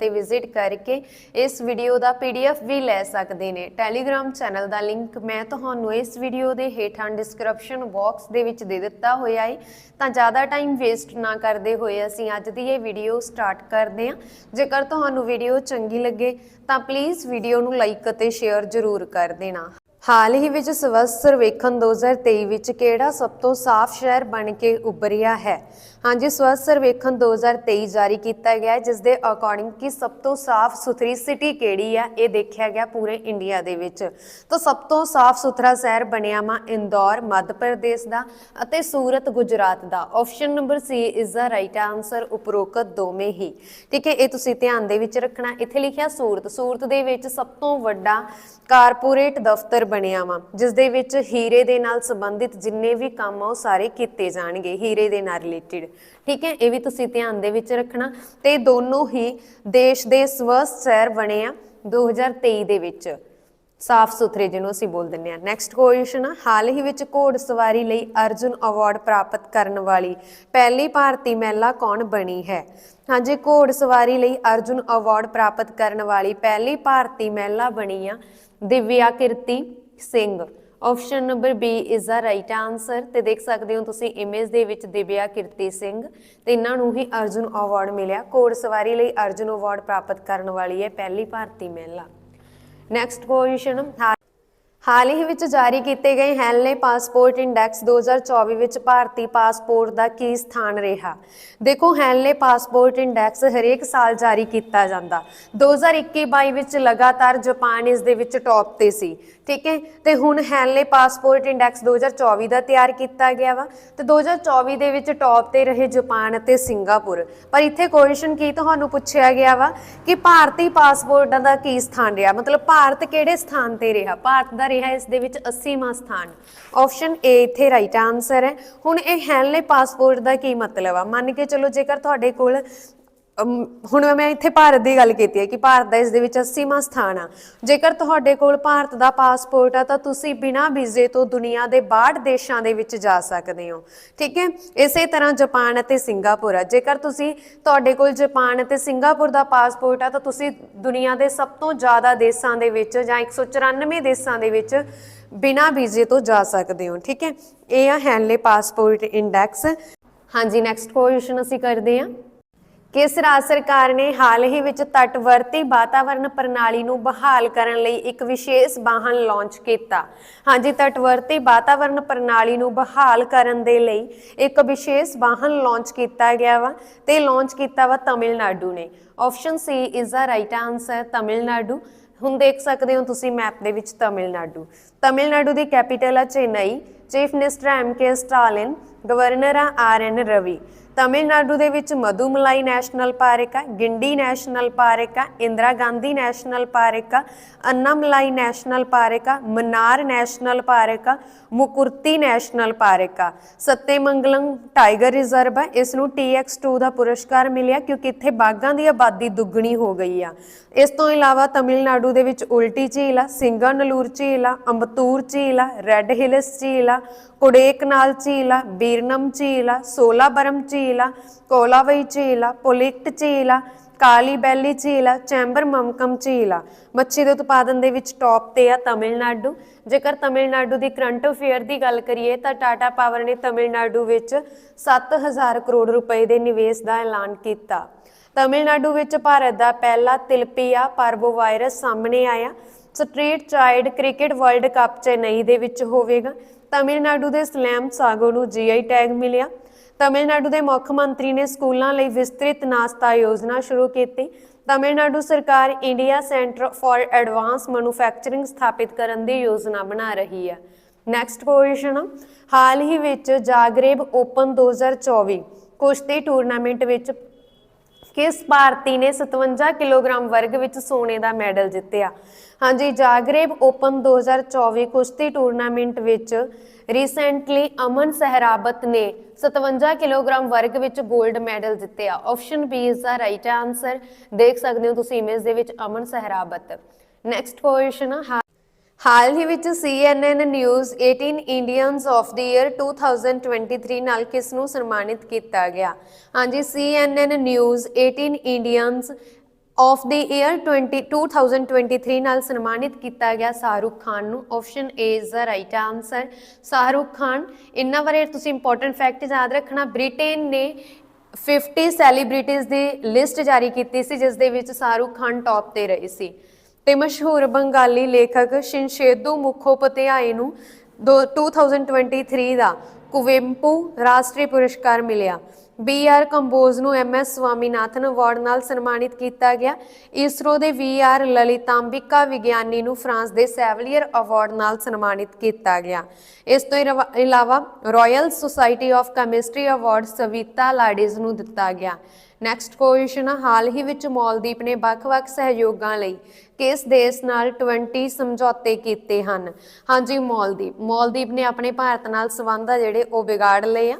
ਤੇ ਵਿਜ਼ਿਟ ਕਰਕੇ ਇਸ ਵੀਡੀਓ ਦਾ ਪੀਡੀਐਫ ਵੀ ਲੈ ਸਕਦੇ ਨੇ। ਟੈਲੀਗ੍ਰam ਚੈਨਲ ਦਾ ਲਿੰਕ ਮੈਂ ਤੁਹਾਨੂੰ ਇਸ ਵੀਡੀਓ ਦੇ ਹੇਠਾਂ ਡਿਸਕ੍ਰਿਪਸ਼ਨ ਬਾਕਸ ਦੇ ਵਿੱਚ ਦੇ ਦਿੱਤਾ ਹੋਇਆ ਹੈ ਤਾਂ ਜ਼ਿਆਦਾ ਟਾਈਮ ਵੇਸਟ ਨਾ ਕਰਦੇ ਹੋਏ ਅਸੀਂ ਅੱਜ ਦੀ ਇਹ ਵੀਡੀਓ ਸਟਾਰਟ ਕਰਦੇ ਹਾਂ। ਜੇਕਰ ਤੁਹਾਨੂੰ ਵੀਡੀਓ ਚੰਗੀ ਲੱਗੇ, ਤਾਂ ਪਲੀਜ਼ ਵੀਡੀਓ ਨੂੰ ਲਾਈਕ ਅਤੇ ਸ਼ੇਅਰ ਜ਼ਰੂਰ ਕਰ ਦੇਣਾ। ਹਾਲ ਹੀ ਵਿੱਚ ਸਵੱਛ ਸਰਵੇਖਣ 2023 ਵਿੱਚ ਕਿਹੜਾ ਸਭ ਤੋਂ ਸਾਫ਼ ਸ਼ਹਿਰ ਬਣ ਕੇ ਉੱਭਰਿਆ ਹੈ? ਹਾਂਜੀ ਸਵੱਛ ਸਰਵੇਖਣ 2023 ਜਾਰੀ ਕੀਤਾ ਗਿਆ ਹੈ ਜਿਸ ਦੇ ਅਕੋਰਡਿੰਗ ਕਿ ਸਭ ਤੋਂ ਸਾਫ਼ ਸੁਥਰੀ ਸਿਟੀ ਕਿਹੜੀ ਹੈ? ਇਹ ਦੇਖਿਆ ਗਿਆ ਪੂਰੇ ਇੰਡੀਆ ਦੇ ਵਿੱਚ। ਤਾਂ ਸਭ ਤੋਂ ਸਾਫ਼ ਸੁਥਰਾ ਸ਼ਹਿਰ ਬਣਿਆ ਮਾ ਇੰਦੌਰ, ਮੱਧ ਪ੍ਰਦੇਸ਼ ਦਾ ਅਤੇ ਸੂਰਤ, ਗੁਜਰਾਤ ਦਾ। Option number C is the right answer ਉਪਰੋਕਤ ਦੋਵੇਂ ਹੀ। ਠੀਕ ਹੈ, ਇਹ ਤੁਸੀਂ ਧਿਆਨ ਦੇ ਵਿੱਚ ਰੱਖਣਾ। ਇੱਥੇ ਲਿਖਿਆ ਸੂਰਤ। ਸੂਰਤ ਦੇ ਵਿੱਚ ਸਭ ਤੋਂ ਵੱਡਾ ਕਾਰਪੋਰੇਟ ਦਫ਼ਤਰ ਬਣਿਆ ਵਾ ਜਿਸ ਦੇ ਵਿੱਚ ਹੀਰੇ ਦੇ ਨਾਲ ਸੰਬੰਧਿਤ ਜਿੰਨੇ ਵੀ ਕੰਮ ਆ, ਉਹ ਸਾਰੇ ਕੀਤੇ ਜਾਣਗੇ, ਹੀਰੇ ਦੇ ਨਾਲ ਰਿਲੇਟਡ ਠੀਕ ਹੈ, ਇਹ ਵੀ ਤੁਸੀਂ ਧਿਆਨ ਦੇ ਵਿੱਚ ਰੱਖਣਾ। ਤੇ ਦੋਨੋਂ ਹੀ ਦੇਸ਼ ਦੇ ਸਵਸਥ ਸ਼ਹਿਰ ਬਣੇ ਆ 2023 ਦੇ ਵਿੱਚ। ਸਾਫ਼ ਸੁਥਰੇ ਜਿਹਨੂੰ ਅਸੀਂ ਬੋਲ ਦਿੰਦੇ ਆ। ਨੈਕਸਟ ਕੁਐਸਚਨ ਆ। ਹਾਲ ਹੀ ਵਿੱਚ ਘੋੜ ਸਵਾਰੀ ਲਈ ਅਰਜੁਨ ਅਵਾਰਡ ਪ੍ਰਾਪਤ ਕਰਨ ਵਾਲੀ ਪਹਿਲੀ ਭਾਰਤੀ ਮਹਿਲਾ ਕੌਣ ਬਣੀ ਹੈ? ਹਾਂਜੀ, ਘੋੜ ਸਵਾਰੀ ਲਈ ਅਰਜੁਨ ਅਵਾਰਡ ਪ੍ਰਾਪਤ ਕਰਨ ਵਾਲੀ ਪਹਿਲੀ ਭਾਰਤੀ ਮਹਿਲਾ ਬਣੀ ਆ Divya Kirti Singh. Option number B is the right answer ਤੇ ਦੇਖ ਸਕਦੇ ਹੋ ਤੁਸੀਂ ਇਮੇਜ ਦੇ ਵਿੱਚ ਦਿਵਿਆ ਕੀਰਤੀ ਸਿੰਘ ਤੇ ਇਹਨਾਂ ਨੂੰ ਹੀ ਅਰਜੁਨ ਅਵਾਰਡ ਮਿਲਿਆ। ਘੋੜ ਸਵਾਰੀ ਲਈ ਅਰਜੁਨ ਅਵਾਰਡ ਪ੍ਰਾਪਤ ਕਰਨ ਵਾਲੀ ਹੈ ਪਹਿਲੀ ਭਾਰਤੀ ਮਹਿਲਾ। ਨੈਕਸਟ ਕੁਐਸਚਨ ਹਾਲ ਹੀ ਵਿੱਚ ਜਾਰੀ ਕੀਤੇ ਗਏ ਹੈਨਲੇ ਪਾਸਪੋਰਟ ਇੰਡੈਕਸ 2024 ਵਿੱਚ ਭਾਰਤੀ ਪਾਸਪੋਰਟ ਦਾ ਕੀ ਸਥਾਨ ਰਿਹਾ? ਦੇਖੋ, ਹੈਨਲੇ ਪਾਸਪੋਰਟ ਇੰਡੈਕਸ ਹਰੇਕ ਸਾਲ ਜਾਰੀ ਕੀਤਾ ਜਾਂਦਾ। 2021-22 ਵਿੱਚ ਲਗਾਤਾਰ ਜਾਪਾਨ ਇਸ ਦੇ ਵਿੱਚ ਟੌਪ ਤੇ ਸੀ, ਠੀਕ ਹੈ? ਤੇ ਹੁਣ ਹੈਨਲੇ ਪਾਸਪੋਰਟ ਇੰਡੈਕਸ 2024 ਦਾ ਤਿਆਰ ਕੀਤਾ ਗਿਆ ਵਾ। ਤੇ 2024 ਦੇ ਵਿੱਚ ਟੌਪ ਤੇ ਰਹੇ ਜਾਪਾਨ ਅਤੇ ਸਿੰਗਾਪੁਰ। ਪਰ ਇੱਥੇ ਕੁਐਸਚਨ ਕੀ ਤੁਹਾਨੂੰ ਪੁੱਛਿਆ ਗਿਆ ਵਾ ਕਿ ਭਾਰਤੀ ਪਾਸਪੋਰਟਾਂ ਦਾ ਕੀ ਸਥਾਨ ਰਿਹਾ? ਮਤਲਬ ਭਾਰਤ ਕਿਹੜੇ ਸਥਾਨ ਤੇ ਰਿਹਾ? ਭਾਰਤ ਦਾ ਰਿਹਾ ਇਸ ਦੇ ਵਿੱਚ 80ਵਾਂ ਸਥਾਨ। ਆਪਸ਼ਨ ਏ ਇੱਥੇ ਰਾਈਟ ਆਨਸਰ ਹੈ। ਹੁਣ ਇਹ ਹੈਨਲੇ ਪਾਸਪੋਰਟ ਦਾ ਕੀ ਮਤਲਬ ਆ? ਮੰਨ ਕੇ ਚਲੋ ਜੇਕਰ ਤੁਹਾਡੇ ਕੋਲ ਹੁਣ ਮੈਂ ਇੱਥੇ ਭਾਰਤ ਦੀ ਗੱਲ ਕੀਤੀ ਹੈ ਕਿ ਭਾਰਤ ਦਾ ਇਸ ਦੇ ਵਿੱਚ 80ਵਾਂ ਸਥਾਨ ਆ। ਜੇਕਰ ਤੁਹਾਡੇ ਕੋਲ ਭਾਰਤ ਦਾ ਪਾਸਪੋਰਟ ਆ, ਤਾਂ ਤੁਸੀਂ ਬਿਨਾਂ ਵੀਜ਼ੇ ਤੋਂ ਦੁਨੀਆ ਦੇ 62 ਦੇਸ਼ਾਂ ਦੇ ਵਿੱਚ ਜਾ ਸਕਦੇ ਹੋ। ਠੀਕ ਹੈ? ਇਸੇ ਤਰ੍ਹਾਂ ਜਾਪਾਨ ਅਤੇ ਸਿੰਗਾਪੁਰ ਆ। ਜੇਕਰ ਤੁਸੀਂ ਤੁਹਾਡੇ ਕੋਲ ਜਾਪਾਨ ਅਤੇ ਸਿੰਗਾਪੁਰ ਦਾ ਪਾਸਪੋਰਟ ਆ, ਤਾਂ ਤੁਸੀਂ ਦੁਨੀਆ ਦੇ ਸਭ ਤੋਂ ਜ਼ਿਆਦਾ ਦੇਸ਼ਾਂ ਦੇ ਵਿੱਚ ਜਾਂ 194 ਦੇਸ਼ਾਂ ਦੇ ਵਿੱਚ ਬਿਨਾਂ ਵੀਜ਼ੇ ਤੋਂ ਜਾ ਸਕਦੇ ਹੋ। ਠੀਕ ਹੈ? ਇਹ ਆ ਹੈਨਲੇ ਪਾਸਪੋਰਟ ਇੰਡੈਕਸ ਹਾਂਜੀ ਨੈਕਸਟ ਕੁਐਸਚਨ ਅਸੀਂ ਕਰਦੇ ਹਾਂ। ਕਿਸ ਰਾਜ ਸਰਕਾਰ ਨੇ ਹਾਲ ਹੀ ਵਿੱਚ ਤਟਵਰਤੀ ਵਾਤਾਵਰਣ ਪ੍ਰਣਾਲੀ ਨੂੰ ਬਹਾਲ ਕਰਨ ਲਈ ਇੱਕ ਵਿਸ਼ੇਸ਼ ਵਾਹਨ ਲਾਂਚ ਕੀਤਾ? ਹਾਂਜੀ, ਤਟਵਰਤੀ ਵਾਤਾਵਰਣ ਪ੍ਰਣਾਲੀ ਨੂੰ ਬਹਾਲ ਕਰਨ ਦੇ ਲਈ ਇੱਕ ਵਿਸ਼ੇਸ਼ ਵਾਹਨ ਲਾਂਚ ਕੀਤਾ ਗਿਆ ਵਾ ਤੇ ਲਾਂਚ ਕੀਤਾ ਵਾ ਤਮਿਲਨਾਡੂ ਨੇ। Option C is the right answer Tamil Nadu. ਹੁਣ ਦੇਖ ਸਕਦੇ ਹੋ ਤੁਸੀਂ ਮੈਪ ਦੇ ਵਿੱਚ ਤਮਿਲਨਾਡੂ। ਤਮਿਲਨਾਡੂ ਦੀ ਕੈਪੀਟਲ ਆ Chennai chief minister M K Stalin governor ਆ ਆਰ ਐਨ ਰਵੀ ਤਮਿਲਨਾਡੂ ਦੇ ਵਿੱਚ ਮਧੂਮਲਾਈ ਨੈਸ਼ਨਲ ਪਾਰਕ ਆ, ਗਿੰਡੀ ਨੈਸ਼ਨਲ ਪਾਰਕ ਆ, ਇੰਦਰਾ ਗਾਂਧੀ ਨੈਸ਼ਨਲ ਪਾਰਕ ਆ, ਅੰਨਾਮਲਾਈ ਨੈਸ਼ਨਲ ਪਾਰਕ ਆ, ਮਨਾਰ ਨੈਸ਼ਨਲ ਪਾਰਕ ਆ, ਮੁਕੁਰਤੀ ਨੈਸ਼ਨਲ ਪਾਰਕ ਆ। ਸੱਤੇਮੰਗਲਮ ਟਾਈਗਰ ਰਿਜ਼ਰਵ ਆ, ਇਸ ਨੂੰ TX2 ਦਾ ਪੁਰਸਕਾਰ ਮਿਲਿਆ ਕਿਉਂਕਿ ਇੱਥੇ ਬਾਗਾਂ ਦੀ ਆਬਾਦੀ ਦੁੱਗਣੀ ਹੋ ਗਈ ਆ। ਇਸ ਤੋਂ ਇਲਾਵਾ ਤਮਿਲਨਾਡੂ ਦੇ ਵਿੱਚ ਉਲਟੀ ਝੀਲ ਆ, ਸਿੰਗਾਨਲੂਰ ਝੀਲ ਆ, ਅੰਬਤੂਰ ਝੀਲ ਆ, ਰੈੱਡ ਹਿਲਸ ਝੀਲ ਆ, ਕੁੜੇਕਨਾਲ ਝੀਲ ਆ, ਬੀਰਨਮ ਝੀਲ ਆ, ਸੋਲਾਬਰਮ ਝੀਲ ਆ, ਕੋਲਾਵਈ ਝੀਲ ਆ ਪੋਲਿਕਟ ਝੀਲ ਕਾਲੀ ਬੈਲੀ ਝੀਲ ਆ, ਚੈਂਬਰ ਮਮਕਮ ਝੀਲ ਆ। ਮੱਛੀ ਦੇ ਉਤਪਾਦਨ ਦੇ ਵਿੱਚ ਟੌਪ ਤੇ ਆ ਤਮਿਲਨਾਡੂ। ਜੇਕਰ ਤਮਿਲਨਾਡੂ ਦੀ ਕਰੰਟ ਅਫੇਅਰ ਦੀ ਗੱਲ ਕਰੀਏ ਤਾਂ ਟਾਟਾ ਪਾਵਰ ਨੇ ਤਮਿਲਨਾਡੂ ਵਿੱਚ 7000 ਕਰੋੜ ਰੁਪਏ ਦੇ ਨਿਵੇਸ਼ ਦਾ ਐਲਾਨ ਕੀਤਾ। ਤਮਿਲਨਾਡੂ ਵਿੱਚ ਭਾਰਤ ਦਾ ਪਹਿਲਾ ਤਿਲਪੀਆ ਪਾਰਵੋਵਾਇਰਸ ਸਾਹਮਣੇ ਆਇਆ। Street child cricket world cup Chennai ਦੇ ਵਿੱਚ ਹੋਵੇਗਾ। ਤਮਿਲਨਾਡੂ ਦੇ ਸਲੈਮ ਸਾਗੋ ਨੂੰ ਜੀਆਈ ਟੈਗ ਮਿਲਿਆ। ਤਮਿਲਨਾਡੂ ਦੇ ਮੁੱਖ ਮੰਤਰੀ ਨੇ ਸਕੂਲਾਂ ਲਈ ਵਿਸਤ੍ਰਿਤ ਨਾਸਤਾ ਯੋਜਨਾ ਸ਼ੁਰੂ ਕੀਤੀ। ਤਮਿਲਨਾਡੂ ਸਰਕਾਰ India centre for advance manufacturing ਸਥਾਪਿਤ ਕਰਨ ਦੀ ਯੋਜਨਾ ਬਣਾ ਰਹੀ ਹੈ। ਨੈਕਸਟ ਕੁਐਸਚਨ ਹਾਲ ਹੀ ਵਿੱਚ ਜਾਗਰੇਬ ਓਪਨ 2024 ਕੁਸ਼ਤੀ ਟੂਰਨਾਮੈਂਟ ਵਿੱਚ ਕਿਸ ਭਾਰਤੀ ਨੇ 57 ਕਿਲੋਗ੍ਰਾਮ ਵਰਗ ਵਿੱਚ ਸੋਨੇ ਦਾ ਮੈਡਲ ਜਿੱਤਿਆ? ਹਾਂਜੀ, ਜਾਗਰੇਬ ਓਪਨ 2024 ਕੁਸ਼ਤੀ ਟੂਰਨਾਮੈਂਟ ਵਿੱਚ ਰੀਸੈਂਟਲੀ ਅਮਨ ਸਹਿਰਾਬਤ ਨੇ 57 ਕਿਲੋਗ੍ਰਾਮ ਵਰਗ ਵਿੱਚ 골ਡ ਮੈਡਲ ਜਿੱਤਿਆ। Option B is the right answer ਦੇਖ ਸਕਦੇ ਹੋ ਤੁਸੀਂ ਇਮੇਜ ਦੇ ਵਿੱਚ ਅਮਨ ਸਹਿਰਾਬਤ ਨੈਕਸਟ ਕੁਐਸਚਨ ਹਾਲ ਹੀ ਵਿੱਚ CNN news 18 Indians of the year 2023 ਨਾਲ ਕਿਸ ਨੂੰ ਸਨਮਾਨਿਤ ਕੀਤਾ ਗਿਆ? ਹਾਂਜੀ CNN news 18 Indians of the year 20 2023 ਨਾਲ ਸਨਮਾਨਿਤ ਕੀਤਾ ਗਿਆ ਸ਼ਾਹਰੁਖ ਖਾਨ ਨੂੰ। Option A is the right answer Shahrukh Khan, ਇਹਨਾਂ ਬਾਰੇ ਤੁਸੀਂ ਇੰਪੋਰਟੈਂਟ ਫੈਕਟ ਯਾਦ ਰੱਖਣਾ, ਬ੍ਰਿਟੇਨ ਨੇ 50 ਸੈਲੀਬ੍ਰਿਟੀਜ਼ ਦੀ ਲਿਸਟ ਜਾਰੀ ਕੀਤੀ ਸੀ, ਜਿਸ ਦੇ ਵਿੱਚ ਸ਼ਾਹਰੁਖ ਖਾਨ ਟੌਪ ਤੇ ਰਹੇ ਸੀ। ਤੇ ਮਸ਼ਹੂਰ ਬੰਗਾਲੀ ਲੇਖਕ ਸ਼ਿਨਸ਼ੇਦੂ ਮੁਖੋਪਧਿਆਏ ਨੂੰ ਦੋ- 2023 ਦਾ ਕੁਵੇਂਪੂ ਰਾਸ਼ਟਰੀ ਪੁਰਸਕਾਰ ਮਿਲਿਆ। ਬੀ ਆਰ ਕੰਬੋਜ ਨੂੰ ਐਮ ਐਸ ਸਵਾਮੀਨਾਥਨ ਅਵਾਰਡ ਨਾਲ ਸਨਮਾਨਿਤ ਕੀਤਾ ਗਿਆ। ਇਸਰੋ ਦੇ ਵੀ ਆਰ ਲਲਿਤਾਂਬਿਕਾ ਵਿਗਿਆਨੀ ਨੂੰ ਫਰਾਂਸ ਦੇ ਸੈਵਲੀਅਰ ਅਵਾਰਡ ਨਾਲ ਸਨਮਾਨਿਤ ਕੀਤਾ ਗਿਆ। ਇਸ ਤੋਂ ਇਲਾਵਾ royal society of chemistry award Savita Ladage ਨੂੰ ਦਿੱਤਾ ਗਿਆ। ਨੈਕਸਟ ਕੁਐਸਚਨ ਹਾਲ ਹੀ ਵਿੱਚ ਮੌਲਦੀਪ ਨੇ ਵੱਖ-ਵੱਖ ਸਹਿਯੋਗਾਂ ਲਈ ਕਿਸ ਦੇਸ਼ ਨਾਲ 20 ਸਮਝੌਤੇ ਕੀਤੇ ਹਨ? ਹਾਂਜੀ, ਮਾਲਦੀਪ। ਮੌਲਦੀਪ ਨੇ ਆਪਣੇ ਭਾਰਤ ਨਾਲ ਸਬੰਧ ਆ ਜਿਹੜੇ ਉਹ ਵਿਗਾੜ ਲਏ ਆ।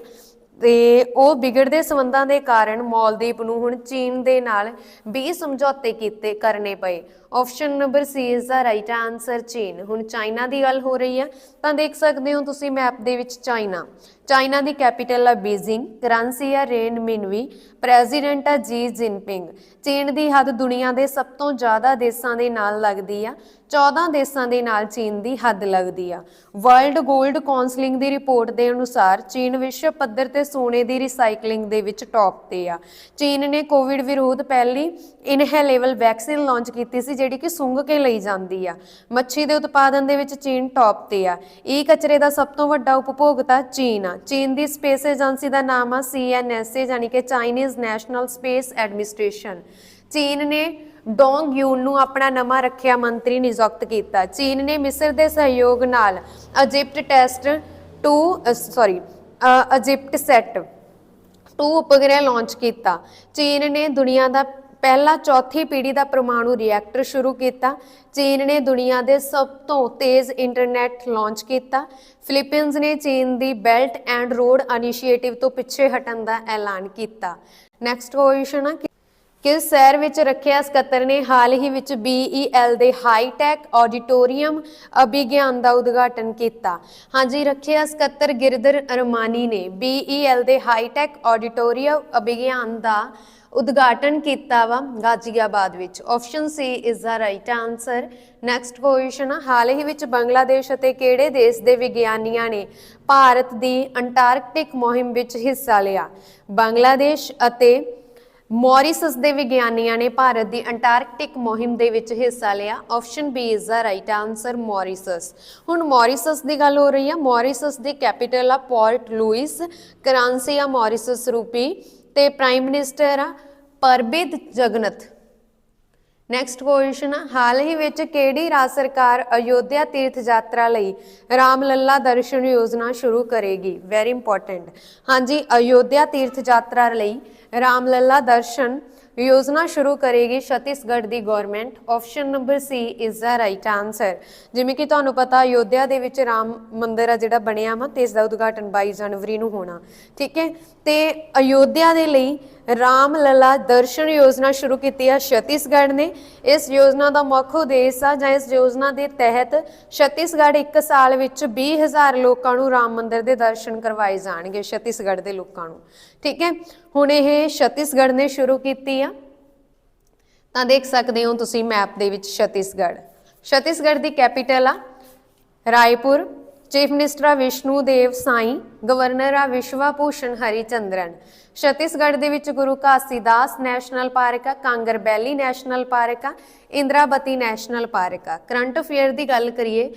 ਤੇ ਉਹ ਵਿਗੜਦੇ ਸਬੰਧਾਂ ਦੇ ਕਾਰਨ ਮਾਲਦੀਪ ਨੂੰ ਹੁਣ ਚੀਨ ਦੇ ਨਾਲ 20 ਸਮਝੌਤੇ ਕੀਤੇ ਕਰਨੇ ਪਏ। Option number C is the right answer ਚੀਨ ਹੁਣ ਚਾਈਨਾ ਦੀ ਗੱਲ ਹੋ ਰਹੀ ਹੈ, ਤਾਂ ਦੇਖ ਸਕਦੇ ਹੋ ਤੁਸੀਂ ਮੈਪ ਦੇ ਵਿੱਚ ਚਾਈਨਾ ਚਾਈਨਾ ਦੀ ਕੈਪੀਟਲ ਆ ਬੀਜਿੰਗ ਕਰੰਸੀ ਆ ਰੇਨ ਮਿਨਵੀ ਪ੍ਰੈਜ਼ੀਡੈਂਟ ਆ ਜੀ ਜਿਨਪਿੰਗ ਚੀਨ ਦੀ ਹੱਦ ਦੁਨੀਆ ਦੇ ਸਭ ਤੋਂ ਜ਼ਿਆਦਾ ਦੇਸ਼ਾਂ ਦੇ ਨਾਲ ਲੱਗਦੀ ਆ। 14 ਦੇਸ਼ਾਂ ਦੇ ਨਾਲ ਚੀਨ ਦੀ ਹੱਦ ਲੱਗਦੀ ਆ। ਵਰਲਡ 골ਡ ਕਾਉਂਸਲਿੰਗ ਦੀ ਰਿਪੋਰਟ ਦੇ ਅਨੁਸਾਰ ਚੀਨ ਵਿਸ਼ਵ ਪੱਧਰ ਤੇ ਸੋਨੇ ਦੀ ਰੀਸਾਈਕਲਿੰਗ ਦੇ ਵਿੱਚ ਟੌਪ ਤੇ ਆ। ਚੀਨ ਨੇ ਕੋਵਿਡ ਵਿਰੋਧ ਪਹਿਲੀ ਇਨਹੇਲੇਬਲ ਵੈਕਸੀਨ ਲਾਂਚ ਕੀਤੀ ਸੀ ਜਿਹੜੀ ਕਿ ਸੁੰਘ ਕੇ ਲਈ ਜਾਂਦੀ ਆ। ਮੱਛੀ ਦੇ ਉਤਪਾਦਨ ਦੇ ਵਿੱਚ ਚੀਨ ਟੌਪ ਤੇ ਆ। ਈ ਕਚਰੇ ਦਾ ਸਭ ਤੋਂ ਵੱਡਾ ਉਪਭੋਗਤਾ ਚੀਨ ਆ। ਚੀਨ ਦੀ ਸਪੇਸ ਏਜੰਸੀ ਦਾ ਨਾਮ ਆ ਸੀਐਨਐਸਏ ਯਾਨੀ ਕਿ ਚਾਈਨੀਜ਼ ਨੈਸ਼ਨਲ ਸਪੇਸ ਐਡਮਿਨਿਸਟ੍ਰੇਸ਼ਨ। ਚੀਨ ਨੇ ਡੋਂਗ ਯੂਨ ਨੂੰ ਆਪਣਾ ਨਵਾਂ ਰੱਖਿਆ ਮੰਤਰੀ ਨਿਯੁਕਤ ਕੀਤਾ। ਚੀਨ ਨੇ ਮਿਸਰ ਦੇ ਸਹਿਯੋਗ ਨਾਲ Egypt test 2 sorry Egypt sat 2 ਉਪਗ੍ਰਹਿ ਲਾਂਚ ਕੀਤਾ। ਚੀਨ ਨੇ ਦੁਨੀਆ ਦਾ ਪਹਿਲਾ ਚੌਥੀ ਪੀੜ੍ਹੀ ਦਾ ਪਰਮਾਣੂ ਰਿਐਕਟਰ ਸ਼ੁਰੂ ਕੀਤਾ। ਚੀਨ ਨੇ ਦੁਨੀਆ ਦੇ ਸਭ ਤੋਂ ਤੇਜ਼ ਇੰਟਰਨੈਟ ਲਾਂਚ ਕੀਤਾ। ਫਿਲੀਪੀਨਜ਼ ਨੇ ਚੀਨ ਦੀ ਬੈਲਟ ਐਂਡ ਰੋਡ ਇਨੀਸ਼ੀਏਟਿਵ ਤੋਂ ਪਿੱਛੇ ਹਟਣ ਦਾ ਐਲਾਨ ਕੀਤਾ। ਨੈਕਸਟ ਕੁਐਸਚਨ ਆ ਕਿਸ ਸ਼ਹਿਰ ਵਿੱਚ ਰੱਖਿਆ ਸਕੱਤਰ ਨੇ ਹਾਲ ਹੀ ਵਿੱਚ BEL ਦੇ ਹਾਈਟੈਕ ਆਡੀਟੋਰੀਅਮ ਅਭਿਗਿਆਨ ਦਾ ਉਦਘਾਟਨ ਕੀਤਾ? ਹਾਂਜੀ, ਰੱਖਿਆ ਸਕੱਤਰ ਗਿਰਦਰ ਅਰਮਾਨੀ ਨੇ BEL ਦੇ ਹਾਈਟੈਕ ਆਡੀਟੋਰੀਅਮ ਅਭਿਗਿਆਨ ਦਾ ਉਦਘਾਟਨ ਕੀਤਾ ਵਾ ਗਾਜ਼ੀਆਬਾਦ ਵਿੱਚ। Option C is the right answer next question ਹਾਲ ਹੀ ਵਿੱਚ ਬੰਗਲਾਦੇਸ਼ ਅਤੇ ਕਿਹੜੇ ਦੇਸ਼ ਦੇ ਵਿਗਿਆਨੀਆਂ ਨੇ ਭਾਰਤ ਦੀ ਅੰਟਾਰਕਟਿਕ ਮੁਹਿੰਮ ਵਿੱਚ ਹਿੱਸਾ ਲਿਆ? ਬੰਗਲਾਦੇਸ਼ ਅਤੇ ਮੌਰੀਸਸ ਦੇ ਵਿਗਿਆਨੀਆਂ ਨੇ ਭਾਰਤ ਦੀ ਅੰਟਾਰਕਟਿਕ ਮੁਹਿੰਮ ਦੇ ਵਿੱਚ ਹਿੱਸਾ ਲਿਆ। Option B is the right answer Mauritius. ਹੁਣ ਮੌਰੀਸਸ ਦੀ ਗੱਲ ਹੋ ਰਹੀ ਹੈ ਮੌਰੀਸਸ ਦੀ ਕੈਪੀਟਲ ਆ ਪੋਰਟ ਲੂਇਸ ਕਰਾਂਸੀ ਆ ਮੌਰੀਸਸ ਰੂਪੀ ਤੇ ਪ੍ਰਾਈਮ ਮਿਨਿਸਟਰ ਆ ਪਰਬਿਦ ਜਗਨਤ। ਨੈਕਸਟ ਕੁਐਸਚਨ ਹਾਲ ਹੀ ਵਿੱਚ ਕਿਹੜੀ ਰਾਜ ਸਰਕਾਰ ਅਯੋਧਿਆ ਤੀਰਥ ਯਾਤਰਾ ਲਈ ਰਾਮ ਲੱਲਾ ਦਰਸ਼ਨ ਯੋਜਨਾ ਸ਼ੁਰੂ ਕਰੇਗੀ? ਵੈਰੀ ਇੰਪੋਰਟੈਂਟ ਹਾਂਜੀ, ਅਯੋਧਿਆ ਤੀਰਥ ਯਾਤਰਾ ਲਈ ਰਾਮ ਲੱਲਾ ਦਰਸ਼ਨ ਯੋਜਨਾ ਸ਼ੁਰੂ ਕਰੇਗੀ ਛੱਤੀਸਗੜ੍ਹ ਦੀ government option number C is the right answer ਜਿਵੇਂ ਕਿ ਤੁਹਾਨੂੰ ਪਤਾ, ਅਯੋਧਿਆ ਦੇ ਵਿੱਚ ਰਾਮ ਮੰਦਿਰ ਆ ਜਿਹੜਾ ਬਣਿਆ ਵਾ, ਤੇ ਇਸ ਦਾ ਉਦਘਾਟਨ 22 ਜਨਵਰੀ ਨੂੰ ਹੋਣਾ। ਠੀਕ ਹੈ? ਤੇ ਅਯੋਧਿਆ ਦੇ ਲਈ ਰਾਮ ਲਲਾ ਦਰਸ਼ਨ ਯੋਜਨਾ ਸ਼ੁਰੂ ਕੀਤੀ ਆ ਛੱਤੀਸਗੜ੍ਹ ਨੇ। ਇਸ ਯੋਜਨਾ ਦਾ ਮੁੱਖ ਉਦੇਸ਼ ਆ ਜਾਂ ਇਸ ਯੋਜਨਾ ਦੇ ਤਹਿਤ ਛੱਤੀਸਗੜ੍ਹ ਇੱਕ ਸਾਲ ਵਿੱਚ 20000 ਲੋਕਾਂ ਨੂੰ ਰਾਮ ਮੰਦਿਰ ਦੇ ਦਰਸ਼ਨ ਕਰਵਾਏ ਜਾਣਗੇ, ਛੱਤੀਸਗੜ੍ਹ ਦੇ ਲੋਕਾਂ ਨੂੰ। ਠੀਕ ਹੈ? ਹੁਣ ਇਹ ਛੱਤੀਸਗੜ੍ਹ ਨੇ ਸ਼ੁਰੂ ਕੀਤੀ ਆ। ਤਾਂ ਦੇਖ ਸਕਦੇ ਹੋ ਤੁਸੀਂ ਮੈਪ ਦੇ ਵਿੱਚ ਛੱਤੀਸਗੜ੍ਹ। ਛੱਤੀਸਗੜ੍ਹ ਦੀ ਕੈਪੀਟਲ ਆ ਰਾਏਪੁਰ ਚੀਫ ਮਿਨਿਸਟਰ ਆ ਵਿਸ਼ਨੂੰ ਦੇਵ ਸਾਈ ਗਵਰਨਰ ਆ ਵਿਸ਼ਵਾ ਭੂਸ਼ਣ ਹਰੀ ਚੰਦਰਨ ਛੱਤੀਸਗੜ੍ਹ ਦੇ ਵਿੱਚ ਗੁਰੂ ਘਾਸੀਦਾਸ ਨੈਸ਼ਨਲ ਪਾਰਕ ਆ, ਕਾਂਗਰ ਬੈਲੀ ਨੈਸ਼ਨਲ ਪਾਰਕ ਆ ਇੰਦਰਾਵਤੀ ਨੈਸ਼ਨਲ ਪਾਰਕ ਆ। ਕਰੰਟ ਅਫੇਅਰ ਦੀ ਗੱਲ ਕਰੀਏ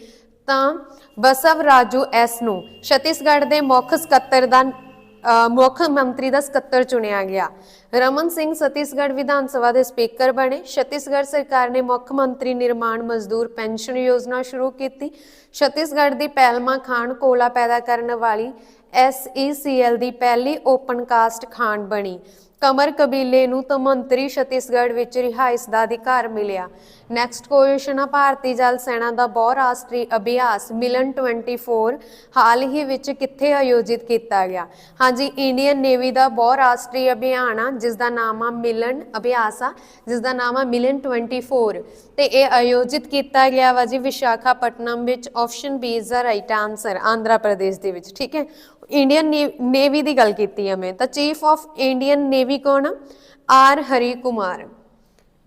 ਤਾਂ ਬਸਵ ਰਾਜੂ ਐਸ ਨੂੰ ਛੱਤੀਸਗੜ੍ਹ ਦੇ ਮੁੱਖ ਸਕੱਤਰ ਦਾ ਮੁੱਖ ਮੰਤਰੀ ਦਾ ਸਕੱਤਰ ਚੁਣਿਆ ਗਿਆ। ਰਮਨ ਸਿੰਘ ਛੱਤੀਸਗੜ੍ਹ ਵਿਧਾਨ ਸਭਾ ਦੇ ਸਪੀਕਰ ਬਣੇ। ਛੱਤੀਸਗੜ੍ਹ ਸਰਕਾਰ ਨੇ ਮੁੱਖ ਮੰਤਰੀ ਨਿਰਮਾਣ ਮਜ਼ਦੂਰ ਪੈਨਸ਼ਨ ਯੋਜਨਾ ਸ਼ੁਰੂ ਕੀਤੀ। ਛੱਤੀਸਗੜ੍ਹ ਦੀ ਪਹਿਲਮਾ ਖਾਨ ਕੋਲਾ ਪੈਦਾ ਕਰਨ ਵਾਲੀ SECL ਦੀ ਪਹਿਲੀ ਓਪਨ ਕਾਸਟ ਖਾਨ ਬਣੀ। ਕਮਰ ਕਬੀਲੇ ਨੂੰ ਤਮੰਤਰੀ ਛੱਤੀਸਗੜ੍ਹ ਵਿੱਚ ਰਿਹਾਇਸ਼ ਦਾ ਅਧਿਕਾਰ ਮਿਲਿਆ। ਨੈਕਸਟ ਕੁਐਸਚਨ ਆ, ਭਾਰਤੀ ਜਲ ਸੈਨਾ ਦਾ ਬਹੁ ਰਾਸ਼ਟਰੀ ਅਭਿਆਸ ਮਿਲਨ 24 ਹਾਲ ਹੀ ਵਿੱਚ ਕਿੱਥੇ ਆਯੋਜਿਤ ਕੀਤਾ ਗਿਆ? ਹਾਂਜੀ ਇੰਡੀਅਨ ਨੇਵੀ ਦਾ ਬਹੁ ਰਾਸ਼ਟਰੀ ਅਭਿਆਨ ਆ ਜਿਸ ਦਾ ਨਾਮ ਆ ਮਿਲਨ ਅਭਿਆਸ ਆ ਜਿਸ ਦਾ ਨਾਮ ਆ ਮਿਲਨ 24 ਤੇ ਇਹ ਆਯੋਜਿਤ ਕੀਤਾ ਗਿਆ ਵਾ ਜੀ ਵਿਸ਼ਾਖਾਪਟਨਮ ਵਿੱਚ option B is the right answer Andhra Pradesh ਦੇ ਵਿੱਚ, ਠੀਕ ਹੈ? ਇੰਡੀਅਨ ਨੇਵੀ ਦੀ ਗੱਲ ਕੀਤੀ ਹੈ ਮੈਂ, ਤਾਂ ਚੀਫ ਆਫ ਇੰਡੀਅਨ ਨੇਵੀ ਕੌਣ R Hari Kumar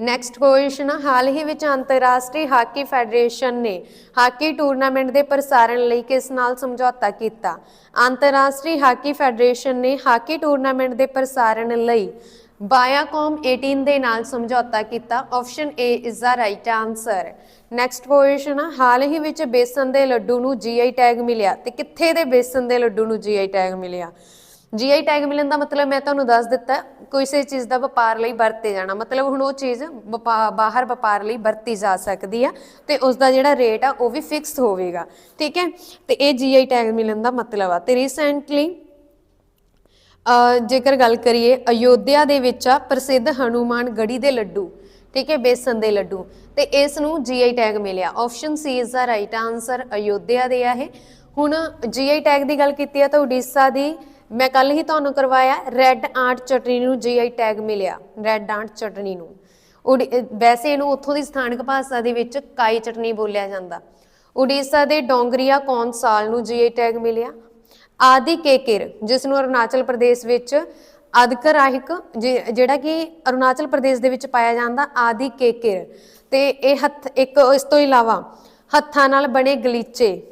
next question ਹਾਲ ਹੀ ਵਿੱਚ ਅੰਤਰਰਾਸ਼ਟਰੀ ਹਾਕੀ ਫੈਡਰੇਸ਼ਨ ਨੇ ਹਾਕੀ ਟੂਰਨਾਮੈਂਟ ਦੇ ਪ੍ਰਸਾਰਣ ਲਈ ਕਿਸ ਨਾਲ ਸਮਝੌਤਾ ਕੀਤਾ? ਅੰਤਰਰਾਸ਼ਟਰੀ ਹਾਕੀ ਫੈਡਰੇਸ਼ਨ ਨੇ ਹਾਕੀ ਟੂਰਨਾਮੈਂਟ ਦੇ ਪ੍ਰਸਾਰਣ ਲਈ ਬਾਇਆਕਾਮ 18 ਦੇ ਨਾਲ ਸਮਝੌਤਾ ਕੀਤਾ। Option A is the right answer next question ਆ। ਹਾਲ ਹੀ ਵਿੱਚ ਬੇਸਨ ਦੇ ਲੱਡੂ ਨੂੰ GI ਟੈਗ ਮਿਲਿਆ। ਤੇ ਕਿੱਥੇ ਦੇ ਬੇਸਨ ਦੇ ਲੱਡੂ ਨੂੰ GI ਟੈਗ ਮਿਲਿਆ? GI ਟੈਗ ਮਿਲਣ ਦਾ ਮਤਲਬ ਮੈਂ ਤੁਹਾਨੂੰ ਦੱਸ ਦਿੱਤਾ। ਕਿਸੇ ਚੀਜ਼ ਦਾ ਵਪਾਰ ਲਈ ਵਰਤੇ ਜਾਣਾ। ਮਤਲਬ ਹੁਣ ਉਹ ਚੀਜ਼ ਵਪਾ- ਬਾਹਰ ਵਪਾਰ ਲਈ ਵਰਤੀ ਜਾ ਸਕਦੀ ਆ। ਤੇ ਉਸ ਦਾ ਜਿਹੜਾ ਰੇਟ ਆ, ਉਹ ਵੀ ਫਿਕਸ ਹੋਵੇਗਾ। ਠੀਕ ਹੈ? ਤੇ ਇਹ GI ਟੈਗ ਮਿਲਣ ਦਾ ਮਤਲਬ ਆ। ਤੇ ਰੀਸੈਂਟਲੀ ਜੇਕਰ ਗੱਲ ਕਰੀਏ, ਅਯੋਧਿਆ ਦੇ ਵਿੱਚ ਆ ਪ੍ਰਸਿੱਧ ਹਨੂਮਾਨ ਗੜੀ ਦੇ ਲੱਡੂ, ਠੀਕ ਹੈ, ਬੇਸਨ ਦੇ ਲੱਡੂ। ਤੇ ਇਸ ਨੂੰ ਜੀਆਈ ਟੈਗ ਮਿਲਿਆ। Option C is the right answer Ayodhya ਦੇ ਆ ਇਹ। ਹੁਣ ਜੀਆਈ ਟੈਗ ਦੀ ਗੱਲ ਕੀਤੀ ਹੈ ਤਾਂ ਉੜੀਸਾ ਦੀ ਮੈਂ ਕੱਲ ਹੀ ਤੁਹਾਨੂੰ ਕਰਵਾਇਆ ਰੈੱਡ ਆਂਟ ਚਟਨੀ ਨੂੰ ਜੀਆਈ ਟੈਗ ਮਿਲਿਆ ਰੈੱਡ ਆਂਟ ਚਟਨੀ ਨੂੰ। ਉਡੀ- ਵੈਸੇ ਇਹਨੂੰ ਉੱਥੋਂ ਦੀ ਸਥਾਨਕ ਭਾਸ਼ਾ ਦੇ ਵਿੱਚ ਕਾਈ ਚਟਨੀ ਬੋਲਿਆ ਜਾਂਦਾ। ਉੜੀਸਾ ਦੇ ਡੋਂਗਰੀਆ ਕੌਨ ਸਾਲ ਨੂੰ ਜੀਆਈ ਟੈਗ ਮਿਲਿਆ? ਆਦਿ ਕੇਕਿਰ ਜਿਸ ਨੂੰ ਅਰੁਣਾਚਲ ਪ੍ਰਦੇਸ਼ ਵਿੱਚ ਅਧਿਕਰਾਹਿਕ ਜਿ- ਜਿਹੜਾ ਕਿ ਅਰੁਣਾਚਲ ਪ੍ਰਦੇਸ਼ ਦੇ ਵਿੱਚ ਪਾਇਆ ਜਾਂਦਾ, ਆਦਿ ਕੇਕਿਰ ਤੇ ਇਹ ਹੱਥ, ਇੱਕ ਇਸ ਤੋਂ ਇਲਾਵਾ ਹੱਥਾਂ ਨਾਲ ਬਣੇ ਗਲੀਚੇ,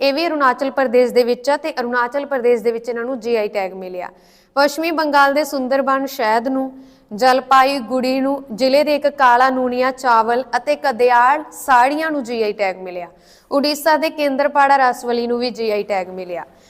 ਇਹ ਵੀ ਅਰੁਣਾਚਲ ਪ੍ਰਦੇਸ਼ ਦੇ ਵਿੱਚ ਆ ਤੇ ਅਰੁਣਾਚਲ ਪ੍ਰਦੇਸ਼ ਦੇ ਵਿੱਚ ਇਹਨਾਂ ਨੂੰ ਜੀਆਈ ਟੈਗ ਮਿਲਿਆ। ਪੱਛਮੀ ਬੰਗਾਲ ਦੇ ਸੁੰਦਰਬਨ ਸ਼ਹਿਦ ਨੂੰ, ਜਲਪਾਈ ਗੁੜੀ ਨੂੰ, ਜ਼ਿਲ੍ਹੇ ਦੇ ਇੱਕ ਕਾਲਾ ਨੂਨੀਆ ਚਾਵਲ ਅਤੇ ਕਦਿਆਲ ਸਾੜੀਆਂ ਨੂੰ ਜੀਆਈ ਟੈਗ ਮਿਲਿਆ। ਉੜੀਸਾ ਦੇ ਕੇਂਦਰਪਾੜਾ ਰਸਵਲੀ ਨੂੰ ਵੀ ਜੀਆਈ ਟੈਗ ਮਿਲਿਆ।